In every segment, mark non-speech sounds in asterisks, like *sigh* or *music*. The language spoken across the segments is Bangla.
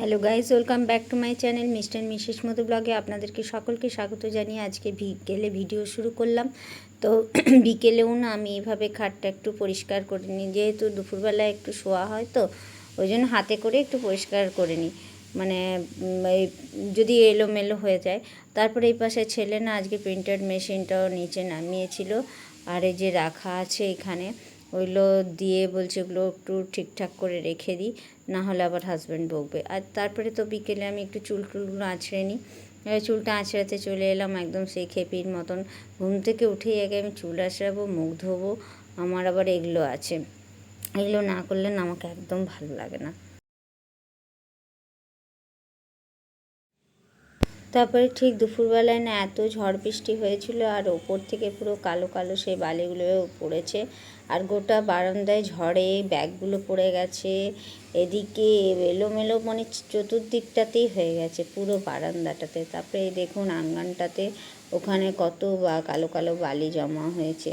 Hello guys welcome back to my channel mister missus Madhu ব্লগে আপনাদেরকে সকলকে স্বাগত জানিয়ে আজকে বিকেলে ভিডিও শুরু করলাম। তো *clears throat* বিকেলেও না আমি এভাবে খাটটা একটু পরিষ্কার করে নিই। যেহেতু দুপুরবেলা একটু শোয়া হয় তো, ওই জন্য হাতে করে একটু পরিষ্কার করে নিই। মানে যদি এলোমেলো হয়ে যায়। তারপরে এই পাশে ছেলে না আজকে প্রিন্টার মেশিনটাও নিচে নামিয়েছিল। আর এই যে রাখা আছে এখানে। ওইগুলো দিয়ে বলছে ওগুলো একটু ঠিকঠাক করে রেখে দিই না হলে আবার হাজব্যান্ড বকবে। আর তারপরে তো বিকেলে আমি একটু চুল টুলগুলো আঁচড়ে নিই। চুলটা আঁচড়াতে চলে এলাম একদম সেই খেপির মতন। ঘুম থেকে উঠেই আগে আমি চুল আঁচড়াবো, মুখ ধোবো, আমার আবার এগুলো আছে। এগুলো না করলে না আমাকে একদম ভালো লাগে না। তারপরে ঠিক দুপুরবেলায় না এত ঝড় বৃষ্টি হয়েছিল আর ওপর থেকে পুরো কালো কালো সেই বালিগুলো পড়েছে। আর গোটা বারান্দায় ঝড়ে, ব্যাগগুলো পড়ে গেছে। এদিকে এলোমেলো মানে চতুর্দিকটাতেই হয়ে গেছে পুরো বারান্দাটাতে। তারপরে দেখুন আঙ্গানটাতে ওখানে কত বা কালো কালো বালি জমা হয়েছে।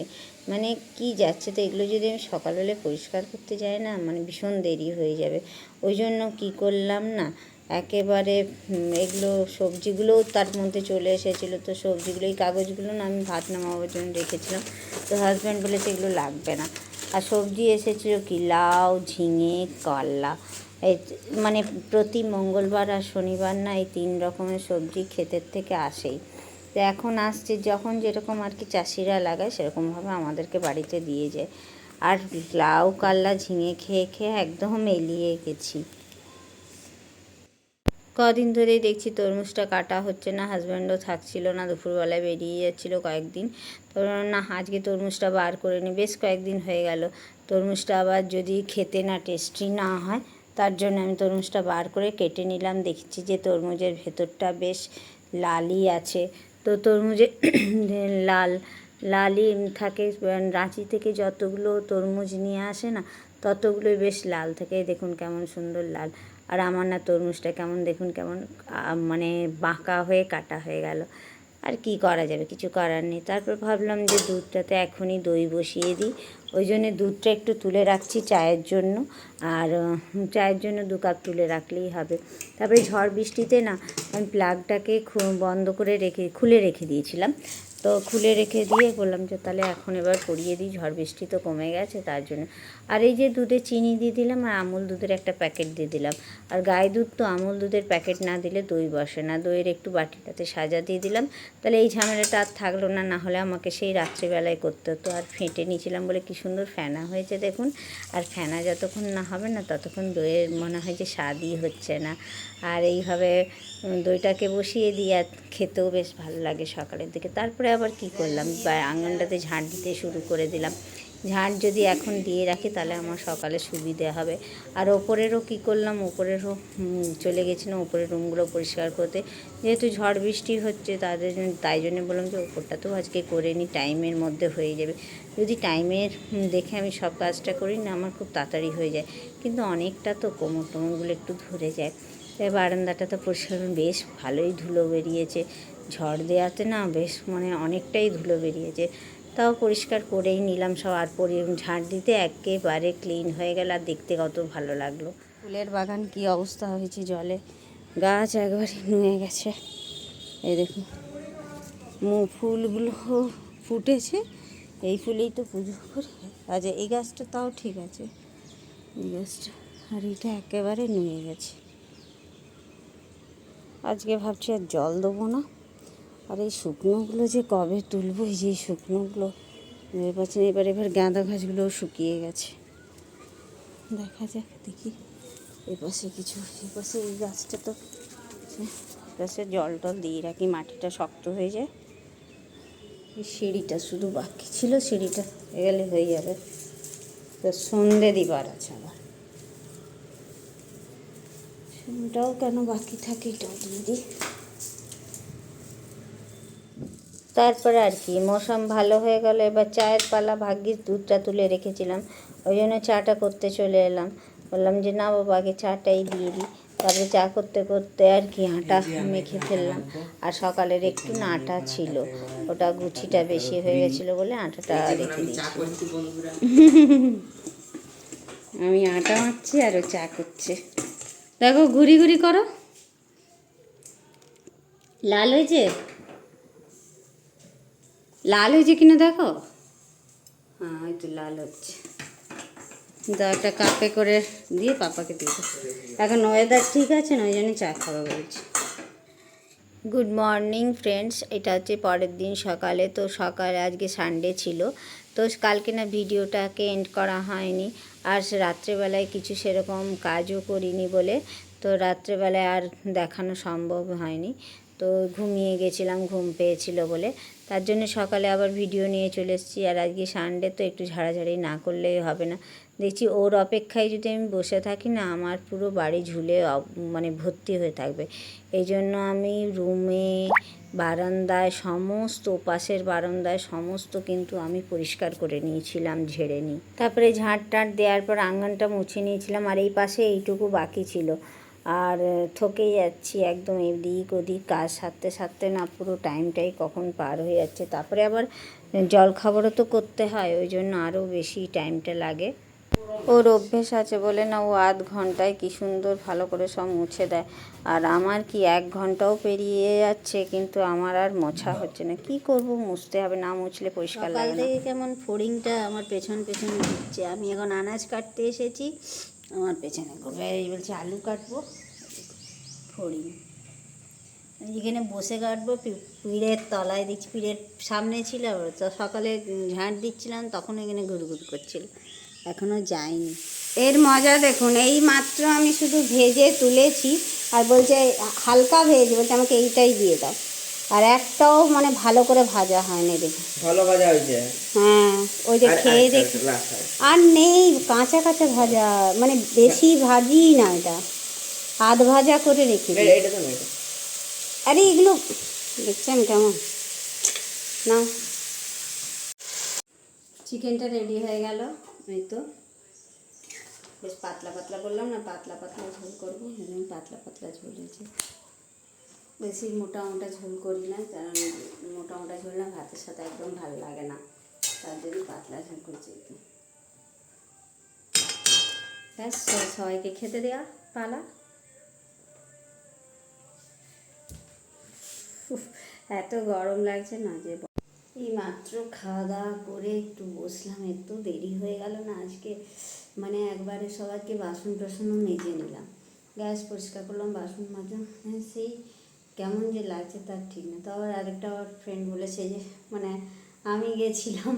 মানে কি যাচ্ছে তো এগুলো যদি আমি সকালবেলা পরিষ্কার করতে যাই না মানে ভীষণ দেরি হয়ে যাবে। ওই জন্য কী করলাম না একেবারে এগুলো সবজিগুলোও তার মধ্যে চলে এসেছিল। তো সবজিগুলো, এই কাগজগুলো না আমি ভাত নামাবার জন্য রেখেছিলাম। তো হাজব্যান্ড বলেছে এগুলো লাগবে না। আর সবজি এসেছিল কি? লাউ, ঝিঙে কাল্লা এই মানে প্রতি মঙ্গলবার আর শনিবার না এই তিন রকমের সবজি ক্ষেতের থেকে আসেই। তো এখন আসছে, যখন যেরকম আর কি চাষিরা লাগায়, সেরকমভাবে আমাদেরকে বাড়িতে দিয়ে যায়। আর লাউ কাল্লা ঝিঙে খেয়ে খেয়ে একদম এলিয়ে গেছি। কদিন ধরেই দেখছি তরমুজটা কাটা হচ্ছে না হাজব্যান্ডও থাকছিল না, দুপুরবেলায় বেরিয়ে যাচ্ছিল কয়েকদিন। তো না, আজকে তরমুজটা বার করে নি। বেশ কয়েকদিন হয়ে গেল। তরমুজটা আবার যদি খেতে না টেস্টি না হয়, তার জন্য আমি তরমুজটা বার করে কেটে নিলাম। দেখছি যে তরমুজের ভেতরটা বেশ লালই আছে। তো তরমুজে *coughs* লাল, লালই থাকে। রাঁচি থেকে যতগুলো তরমুজ নিয়ে আসে না, ততগুলোই বেশ লাল থাকে। দেখুন কেমন সুন্দর লাল। আর আমার না তরমুজটা কেমন, দেখুন কেমন মানে বাঁকা হয়ে কাটা হয়ে গেল। আর কি করা যাবে? কিছু করার নেই। তারপর ভাবলাম যে দুধটাতে এখনই দই বসিয়ে দিই। ওই জন্যে দুধটা একটু তুলে রাখছি চায়ের জন্য। আর চায়ের জন্য দু কাপ তুলে রাখলেই হবে। তারপরে ঝড় বৃষ্টিতে না আমি প্লাগটাকে বন্ধ করে রেখে, খুলে রেখে দিয়েছিলাম। তো খুলে রেখে দিয়ে বললাম যে তাহলে এখন এবার পরিয়ে দিই, ঝড় বৃষ্টি তো কমে গেছে তার জন্য। আর এই যে দুধে চিনি দিয়ে দিলাম আর আমুল দুধের একটা প্যাকেট দিয়ে দিলাম। আর গায়ে দুধ তো আমুল দুধের প্যাকেট না দিলে দই বসে না, দইয়ের একটু বাটিটাতে সাজা দিয়ে দিলাম। তাহলে এই ঝামেলাটা আর থাকল না না হলে আমাকে সেই রাত্রিবেলায় করতে হতো। আর ফেটে নিয়েছিলাম বলে কি সুন্দর ফেনা হয়েছে দেখুন। আর ফেনা যতক্ষণ না হবে না ততক্ষণ দইয়ের মনে হয় যে স্বাদই হচ্ছে না। আর এইভাবে দইটাকে বসিয়ে আর খেতেও বেশ ভালো লাগে সকালের দিকে। তারপরে আবার কি করলাম? আঙনটাতে ঝাঁট দিতে শুরু করে দিলাম। ঝাঁট যদি এখন দিয়ে রাখি তাহলে আমার সকালে সুবিধে হবে। আর ওপরেরও কী করলাম? ওপরেরও চলে গেছিলাম ওপরের রুমগুলো পরিষ্কার করতে। যেহেতু ঝড় বৃষ্টি হচ্ছে তাদের জন্য, তাই জন্য বললাম যে ওপরটা তো আজকে করে নিই, টাইমের মধ্যে হয়ে যাবে। যদি টাইমের দেখে আমি সব কাজটা করি না আমার খুব তাড়াতাড়ি হয়ে যায়। কিন্তু অনেকটা তো কোমর টোমরগুলো একটু ধরে যায়। তাই বারান্দাটা তো পরিষ্কার, বেশ ভালোই ধুলো বেরিয়েছে। ঝড় দেওয়াতে না বেশ মানে অনেকটাই ধুলো বেরিয়েছে। তাও পরিষ্কার করেই নিলাম সব আর পরি, ঝাড় দিতে একেবারে ক্লিন হয়ে গেল আর দেখতে কত ভালো লাগল। ফুলের বাগান কি অবস্থা হয়েছে জলে? গাছ একবারে নুয়ে গেছে। এই দেখুন, মু ফুলগুলো ফুটেছে, এই ফুলেই তো পুজো করি। আচ্ছা এই গাছটা তাও ঠিক আছে। এই গাছটা, আর এটা একেবারে নুয়ে গেছে। আজকে ভাবছি আর জল দেবো না। আর এই শুকনোগুলো যে কবে তুলবো, এই যে শুকনোগুলো না এবার এবার গাঁদা গাছগুলোও শুকিয়ে গেছে। দেখা যাক, দেখি। এপাশে কিছু এপাশে এই গাছটা তো এপাশে জল টল দিয়ে রাখি, মাটিটা শক্ত হয়ে যায়। এই সিঁড়িটা শুধু বাকি ছিল, সিঁড়িটা গেলে হয়ে যাবে। তো সন্ধে দিবার আছে আবার। এটাও কেন বাকি থাকে এটাও দিয়ে দিই। তারপরে আর কি মৌসুম ভালো হয়ে গেল এবার চায়ের পালা ভাগ্যিস দুধটা তুলে রেখেছিলাম ওই জন্য চাটা করতে চলে এলাম বললাম যে না বাবা আগে চাটাই দিয়ে দিই তারপরে চা করতে করতে আর কি আটা মেখে ফেললাম আর সকালের একটু না আটা ছিল ওটা গুছিটা বেশি হয়ে গেছিল বলে আটাটা রেখে দিয়েছি। *laughs* আমি আটা মারছি আর ও চা করছে। দেখো ঘুরি ঘুরি করো। লাল হয়েছে? লাল হয়েছে কিনা দেখো? হ্যাঁ ওই তো লাল হচ্ছে। দাও একটা কাপে করে দিয়ে পাপাকে দিয়ে এখন ওয়েদার ঠিক আছে না? ওই জন্য চা খাব বলছি। গুড মর্নিং ফ্রেন্ডস এটা হচ্ছে পরের দিন সকালে। তো সকালে, আজকে সানডে ছিল। তো কালকে না ভিডিওটাকে এন্ড করা হয়নি। আর সে রাত্রেবেলায় কিছু সেরকম কাজও করিনি বলে। তো রাত্রেবেলায় আর দেখানো সম্ভব হয়নি। তো ঘুমিয়ে গেছিলাম, ঘুম পেয়েছিল বলে। তার জন্য সকালে আবার ভিডিও নিয়ে চলে এসেছি। আর আজকে সানডে তো একটু ঝাড়াঝাড়ি না করলেই হবে না। দেখছি ওর অপেক্ষায় যদি আমি বসে থাকি না, আমার পুরো বাড়ি ঝুলে মানে ভর্তি হয়ে থাকবে। এই জন্য আমি রুমে, বারান্দায় সমস্ত পাশের বারান্দায় সমস্ত কিন্তু আমি পরিষ্কার করে নিয়েছিলাম, ঝেড়ে নিই। তারপরে ঝাঁট টাঁট দেওয়ার পর আঙ্গনটা মুছে নিয়েছিলাম। আর এই পাশে এইটুকু বাকি ছিল। আর থকে যাচ্ছি একদম এদিক ওদিক কাজ সারতে সারতে না পুরো টাইমটাই কখন পার হয়ে যাচ্ছে। তারপরে আবার জল খাবারও তো করতে হয় ওই জন্য আরও বেশি টাইমটা লাগে। ওর অভ্যেস আছে বলে না ও আধ ঘন্টায় কি সুন্দর ভালো করে সব মুছে দেয়। আর আমার কি এক ঘন্টাও পেরিয়ে যাচ্ছে কিন্তু আমার আর মোছা হচ্ছে না। কি করব মুছতে হবে না মুছলে পরিষ্কার লাগে না। কেমন ফড়িংটা আমার পেছন পেছন দিচ্ছে। আমি এখন আনাজ কাটতে এসেছি আমার পেছনে করবে এই বলছে, আলু কাটবো, ফড়িং। যেখানে বসে কাটবো পিঁড়ের তলায় দেখছি, পিঁড়ের সামনে ছিল, তো সকালে ঝাঁট দিচ্ছিলাম, তখন এখানে ঘুরঘুর করছিল। এখনও যায়নি এর মজা দেখুন, এই মাত্র আমি শুধু ভেজে তুলেছি, আর বলছে, হালকা ভেজ, বলছে, আমাকে এইটাই দিয়ে দাও। আর একটাও মানে ভালো করে ভাজা হয়নি দেখুন ভালো ভাজা হয়েছে? হ্যাঁ ওই যে খেয়ে আর- দেখি। আর। আর নেই কাঁচা কাঁচা ভাজা মানে বেশি ভাজি না এটা। আধ ভাজা করে রেখে আরে এগুলো দেখছেন কেমন? না চিকেনটা রেডি হয়ে গেল এই তো। বেশ পাতলা পাতলা বললাম না পাতলা পাতলা ঝোল করব পাতলা পাতলা ঝোল হয়েছে। বেশি মোটা মোটা ঝোল করি না, কারণ মোটা মোটা ঝোল না, ভাতের সাথে একদম ভালো লাগে না। তার জন্য পাতলা ঝোল করছি ব্যাস সবাইকে খেতে দেওয়া, পালা। এত গরম লাগছে না যে এই মাত্র খাওয়া দাওয়া করে একটু বসলাম একটু দেরি হয়ে গেল না আজকে। মানে একবারে সবাইকে বাসন টাসনও মেজে নিলাম। গ্যাস পরিষ্কার করলাম, বাসন মাজা হ্যাঁ সেই কেমন যে লাগছে তার ঠিক না। তো আবার আরেকটা আমার ফ্রেন্ড বলেছে যে মানে আমি গেছিলাম,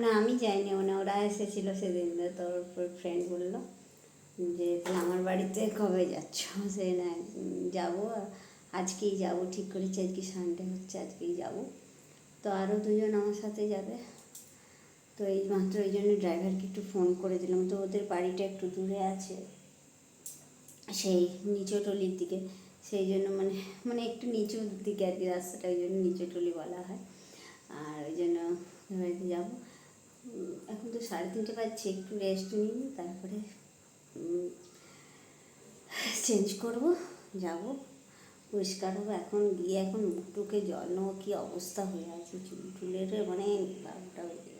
না আমি যাইনি মানে ওরা এসেছিল সেদিন তো ওর ফ্রেন্ড বলল যে তাহলে আমার বাড়িতে কবে যাচ্ছ? সে না, যাব, আজকেই যাব, ঠিক করেছি, আজকে সানডে হচ্ছে, আজকেই যাব। তো আরও দুজন আমার সাথে যাবে। তো এই মাত্র ওই জন্য ড্রাইভারকে একটু ফোন করে দিলাম। তো ওদের বাড়িটা একটু দূরে আছে, সেই নিচুটলির দিকে। সেই জন্য মানে মানে একটু নিচু দিকে আর কি রাস্তাটা, ওই জন্য নিচুটলি বলা হয়। আর ওই জন্য বাড়িতে যাব। এখন তো সাড়ে তিনটে বাজছে, একটু রেস্ট নিই, তারপরে চেঞ্জ করব, যাব। পরিষ্কার হব, এখন গিয়ে এখন মুখ টুকে জল নেব, কী অবস্থা হয়ে আছে, চুল টুলের মানে।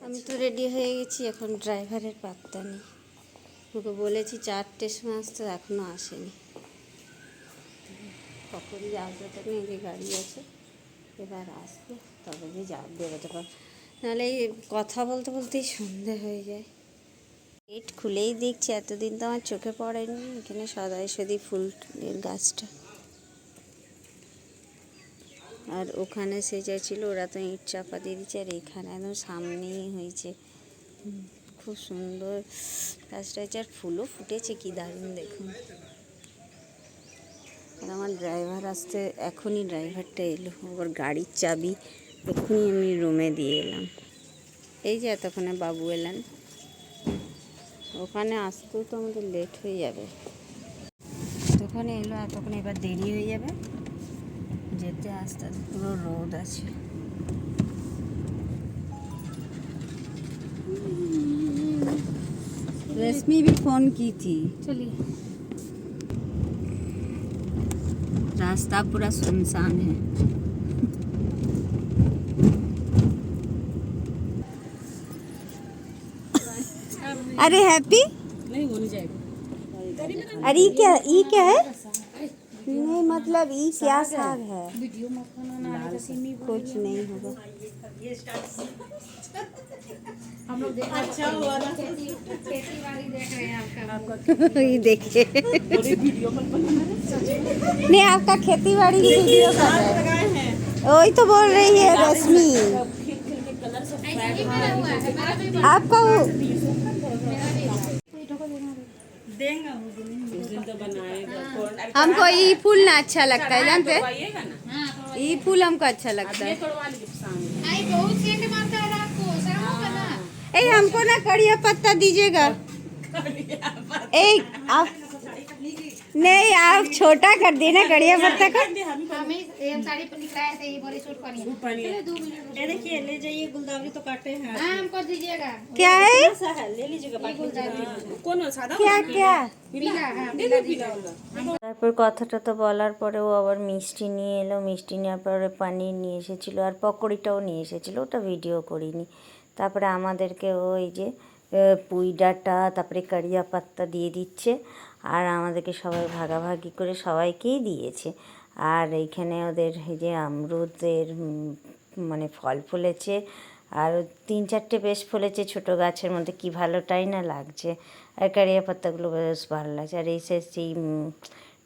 আমি তো রেডি হয়ে গেছি, এখন ড্রাইভারের পাত্তা নেই। ওকে বলেছি চারটের সময় আসতে এখনও আসেনি। কখন যে আসবে তো নেই যে গাড়ি আছে, এবার আসবে, তবে যে যা বেরোতে পার নাহলে এই কথা বলতে বলতেই সন্ধে হয়ে যায়। গেট খুলেই দেখছি, এতদিন তো আমার চোখে পড়েনি, এখানে সদাই সদি ফুলের গাছটা। আর ওখানে সে যা ছিল, ওরা তো ইট চাপা দিয়ে দিচ্ছে, আর এখানে একদম সামনেই হয়েছে। খুব সুন্দর গাছটা হয়েছে, আর ফুলও ফুটেছে, কি দারুণ দেখুন। আর আমার ড্রাইভার আসতে এখনই ড্রাইভারটা এলো ওর গাড়ির চাবি এক্ষুনি আমি রুমে দিয়ে এলাম এই যে এতক্ষণে বাবু এলেন ওখানে আসতেও তো আমাদের লেট হয়ে যাবে এতক্ষণে এলো এতক্ষণে এবার দেরি হয়ে যাবে যেতে আস্তে আস্তে পুরো রোদ আছে रश्मि भी फोन की थी चलिए रास्ता पूरा सुनसान है। अरे हैप्पी? नहीं अरे क्या ये क्या है? नहीं मतलब ये क्या साग है। कुछ नहीं होगा। हम ये *laughs* देखिए। नहीं आपका खेती बाड़ी की वीडियो कर रहे हैं। वही तो बोल रही है रश्मि। आपका वो हमको ये फूल ना अच्छा लगता है जानते हैं? ये फूल हमको अच्छा लगता है ए हमको ना कड़िया पत्ता दीजिएगा एक आप नहीं आप छोटा कर देना कड़िया पत्ता का ये देखिए ले जाइए गुलदावरी तो काटे हैं हमको दीजिएगा क्या है ऐसा है ले लीजिएगा बाकी कौन सादा क्या क्या पीला हाँ पीला दीजिएगा তারপর কথাটা তো বলার পরে ও আবার মিষ্টি নিয়ে এলো মিষ্টি নেওয়ার পরে পানির নিয়ে এসেছিলো আর পকোড়িটাও নিয়ে এসেছিলো ওটা ভিডিও করিনি তারপরে আমাদেরকে ওই যে এ, পুঁই ডাঁটা তারপরে কারিয়া পাত্তা দিয়ে দিচ্ছে আর আমাদেরকে সবাই ভাগাভাগি করে সবাইকেই দিয়েছে। আর এইখানে ওদের এই যে আমরুদের মানে ফল ফলেছে, আর তিন চারটে বেশ ফলেছে ছোট গাছের মধ্যে, কি ভালোটাই না লাগছে। আর কারিয়া পাত্তাগুলো বেশ ভালো লাগছে। আর এই সেই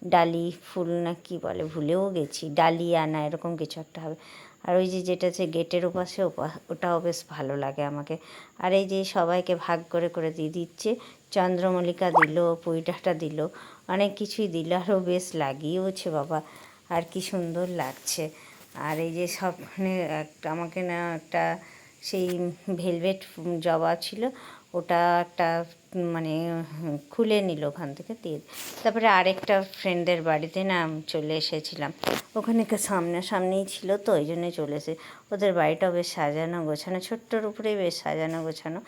ডালি ফুল না কি বলে, ভুলেও গেছি ডালিয়া না এরকম কিছু একটা হবে। আর ওই যে যেটা আছে গেটের ওপাশে, ওপা- ওটাও বেশ ভালো লাগে আমাকে। আর এই যে সবাইকে ভাগ করে করে দিয়ে দিচ্ছে চন্দ্রমল্লিকা দিল, পুঁইটাটা দিল, অনেক কিছুই দিল আরও বেশ লাগিয়েওছে বাবা, আর কি সুন্দর লাগছে। আর এই যে সব মানে একটা, আমাকে না একটা সেই ভেলভেট জবা ছিল ওটা একটা মানে খুলে নিল ওখান থেকে দিয়ে তারপরে আরেকটা ফ্রেন্ডের বাড়িতে না চলে এসেছিলাম। ওখানে সামনাসামনিই ছিল তো, ওই জন্যে চলে এসে ওদের বাড়িটাও বেশ সাজানো গোছানো, ছোট্টর উপরেই বেশ সাজানো গোছানো।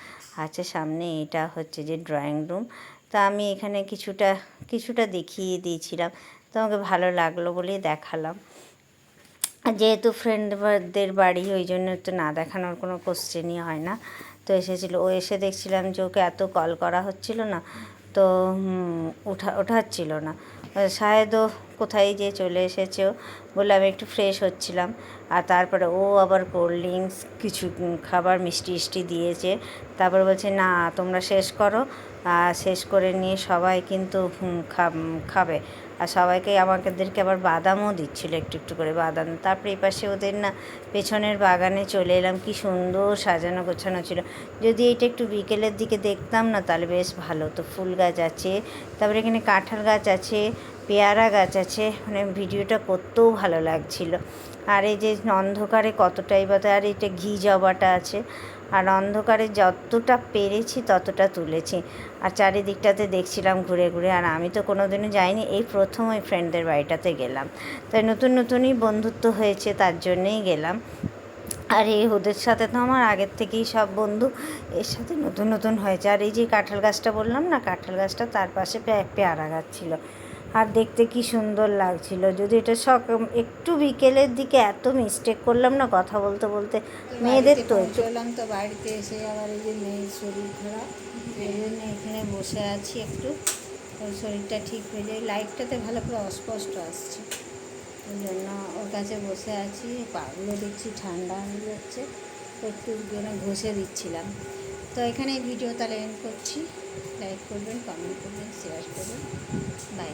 আছে সামনে এটা হচ্ছে যে ড্রয়িং রুম তা আমি এখানে কিছুটা কিছুটা দেখিয়ে দিয়েছিলাম। তো আমাকে ভালো লাগল বলেই দেখালাম। যেহেতু ফ্রেন্ডদের বাড়ি, ওই জন্য তো না দেখানোর কোনো কোশ্চেনই হয় না। তো এসেছিল, ও এসে দেখছিলাম যে ওকে এত কল করা হচ্ছিল না। তো উঠা, ওঠাচ্ছিল না। শায়দও কোথায় যে চলে এসেছে ও? বলে, আমি একটু ফ্রেশ হচ্ছিলাম। আর তারপরে ও আবার কোল্ড ড্রিঙ্কস কিছু খাবার মিষ্টি মিষ্টি দিয়েছে। তারপর বলছে, না, তোমরা শেষ করো। শেষ করে নিয়ে সবাই কিন্তু খাবে আর সবাইকে আমাদেরকে আবার বাদামও দিচ্ছিল একটু একটু করে বাদাম। তারপরে এই পাশে ওদের না পেছনের বাগানে চলে এলাম। কি সুন্দর সাজানো গোছানো ছিল। যদি এটা একটু বিকেলের দিকে দেখতাম না, তাহলে বেশ ভালো তো ফুল গাছ আছে, তারপরে এখানে কাঁঠাল গাছ আছে, পেয়ারা গাছ আছে। মানে ভিডিওটা করতেও ভালো লাগছিল। আর এই যে অন্ধকারে কতটাই বা, আর এটা ঘি জবাটা আছে। আর অন্ধকারে যতটা পেরেছি ততটা তুলেছি। আর চারিদিকটাতে দেখছিলাম ঘুরে ঘুরে, আর আমি তো কোনো দিনও যাইনি, এই প্রথম ওই ফ্রেন্ডদের বাড়িটাতে গেলাম। তাই নতুন নতুনই বন্ধুত্ব হয়েছে, তার জন্যেই গেলাম। আর এই ওদের সাথে তো আমার আগের থেকেই সব বন্ধু, এর সাথে নতুন নতুন হয়েছে। আর এই যে কাঁঠাল গাছটা বললাম না, কাঁঠাল গাছটা তার পাশে পেয়ারা গাছ ছিল। আর দেখতে কি সুন্দর লাগছিল। যদি এটা সক একটু বিকেলের দিকে এত মিস্টেক করলাম না কথা বলতে বলতে মেয়েদের তো চললাম তো বাড়িতে এসে আবার এই যে মেয়ের শরীর খারাপ এই জন্য এখানে বসে আছি একটু। ওর শরীরটা ঠিক হয়ে যায়। লাইটটাতে ভালো করে অস্পষ্ট আসছে। ওই জন্য ওর কাছে বসে আছি। পাগুলো দেখছি ঠান্ডা হয়ে যাচ্ছে। একটু যেন ঘষে দিচ্ছিলাম। তো এখানে ভিডিও তাহলে এন্ড করছি। লাইক করবেন কমেন্ট করবেন শেয়ার করবেন বাই